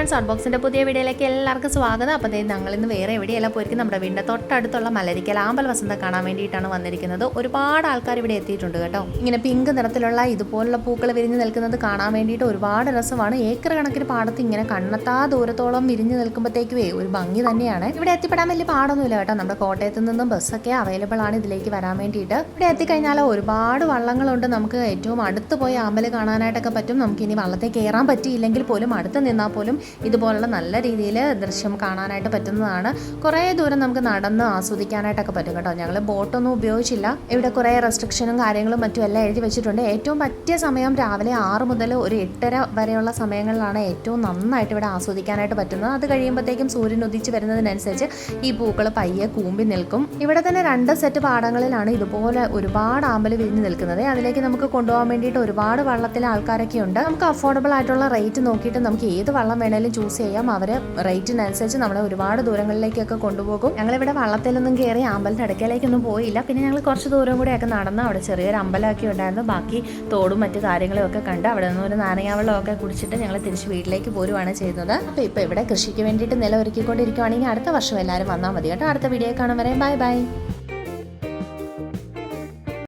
Friends അൺബോക്സിന്റെ പുതിയ വീഡിയോയിലേക്ക് എല്ലാവർക്കും സ്വാഗതം. അപ്പോൾ ഞങ്ങൾ ഇന്ന് വേറെ എവിടെയല്ല പോയിരിക്കും നമ്മുടെ വീടിന്റെ തൊട്ടടുത്തുള്ള മലരിക്കൽ ആമ്പൽ വസന്ത കാണാൻ വേണ്ടിയിട്ടാണ് വന്നിരിക്കുന്നത്. ഒരുപാട് ആൾക്കാർ ഇവിടെ എത്തിയിട്ടുണ്ട് കേട്ടോ. ഇങ്ങനെ പിങ്ക് നിറത്തിലുള്ള ഇതുപോലുള്ള പൂക്കൾ വിരിഞ്ഞ് നിൽക്കുന്നത് കാണാൻ വേണ്ടിയിട്ട് ഒരുപാട് രസമാണ്. ഏക്കർ കണക്കിന് പാടത്ത് ഇങ്ങനെ കണ്ണത്താ ദൂരത്തോളം വിരിഞ്ഞ് നിൽക്കുമ്പോഴത്തേക്കുവേ ഒരു ഭംഗി തന്നെയാണ്. ഇവിടെ എത്തിപ്പെടാൻ വലിയ പാടൊന്നുമില്ല കേട്ടോ. നമ്മുടെ കോട്ടയത്ത് നിന്നും ബസ്സൊക്കെ അവൈലബിൾ ആണ് ഇതിലേക്ക് വരാൻ വേണ്ടിയിട്ട്. ഇവിടെ എത്തിക്കഴിഞ്ഞാൽ ഒരുപാട് വള്ളങ്ങളുണ്ട്. നമുക്ക് ഏറ്റവും അടുത്ത് പോയി ആമ്പൽ കാണാനായിട്ടൊക്കെ പറ്റും. നമുക്ക് ഇനി വള്ളത്തിൽ കയറാൻ പറ്റിയില്ലെങ്കിൽ പോലും അടുത്ത് നിന്നാൽ പോലും ഇതുപോലുള്ള നല്ല രീതിയിൽ ദൃശ്യം കാണാനായിട്ട് പറ്റുന്നതാണ്. കുറേ ദൂരം നമുക്ക് നടന്ന് ആസ്വദിക്കാനായിട്ടൊക്കെ പറ്റും കേട്ടോ. ഞങ്ങൾ ബോട്ടൊന്നും ഉപയോഗിച്ചില്ല. ഇവിടെ കുറേ റെസ്ട്രിക്ഷനും കാര്യങ്ങളും മറ്റും എല്ലാം എഴുതി വെച്ചിട്ടുണ്ട്. ഏറ്റവും പറ്റിയ സമയം രാവിലെ ആറ് മുതൽ ഒരു എട്ടര വരെയുള്ള സമയങ്ങളിലാണ് ഏറ്റവും നന്നായിട്ട് ഇവിടെ ആസ്വദിക്കാനായിട്ട് പറ്റുന്നത്. അത് കഴിയുമ്പോഴത്തേക്കും സൂര്യൻ ഉദിച്ച് വരുന്നതിനനുസരിച്ച് ഈ പൂക്കൾ പയ്യെ കൂമ്പി നിൽക്കും. ഇവിടെ തന്നെ രണ്ട് സെറ്റ് പാടങ്ങളിലാണ് ഇതുപോലെ ഒരുപാട് ആമ്പൽ വിരിഞ്ഞ് നിൽക്കുന്നത്. അതിലേക്ക് നമുക്ക് കൊണ്ടുപോകാൻ വേണ്ടിയിട്ട് ഒരുപാട് വള്ളത്തിലെ ആൾക്കാരൊക്കെ ഉണ്ട് നമുക്ക് അഫോർഡബിൾ ആയിട്ടുള്ള റേറ്റ് നോക്കിയിട്ട് നമുക്ക് ഏത് വള്ളം വേണേലും ചൂസ് ചെയ്യാം. അവർ റേറ്റിനനുസരിച്ച് നമ്മളെ ഒരുപാട് ദൂരങ്ങളിലേക്കൊക്കെ കൊണ്ടുപോകും. ഞങ്ങളിവിടെ വള്ളത്തിലൊന്നും കയറി അമ്പലത്തിന്റെ അടുക്കലേക്കൊന്നും പോയില്ല. പിന്നെ ഞങ്ങൾ കുറച്ച് ദൂരം കൂടെയൊക്കെ നടന്ന് അവിടെ ചെറിയൊരു അമ്പലമൊക്കെ ഉണ്ടായിരുന്നു. ബാക്കി തോടും മറ്റു കാര്യങ്ങളും ഒക്കെ കണ്ട് അവിടെ നിന്ന് ഒരു നാരങ്ങാവെള്ളമൊക്കെ കുടിച്ചിട്ട് ഞങ്ങൾ തിരിച്ച് വീട്ടിലേക്ക് പോരുവാണ് ചെയ്യുന്നത്. അപ്പോൾ ഇപ്പോൾ ഇവിടെ കൃഷിക്ക് വേണ്ടിയിട്ട് നില ഒരുക്കിക്കൊണ്ടിരിക്കുകയാണെങ്കിൽ അടുത്ത വർഷം എല്ലാവരും വന്നാൽ മതി കേട്ടോ. അടുത്ത വീഡിയോ കാണാൻ വരെ. Bye bye.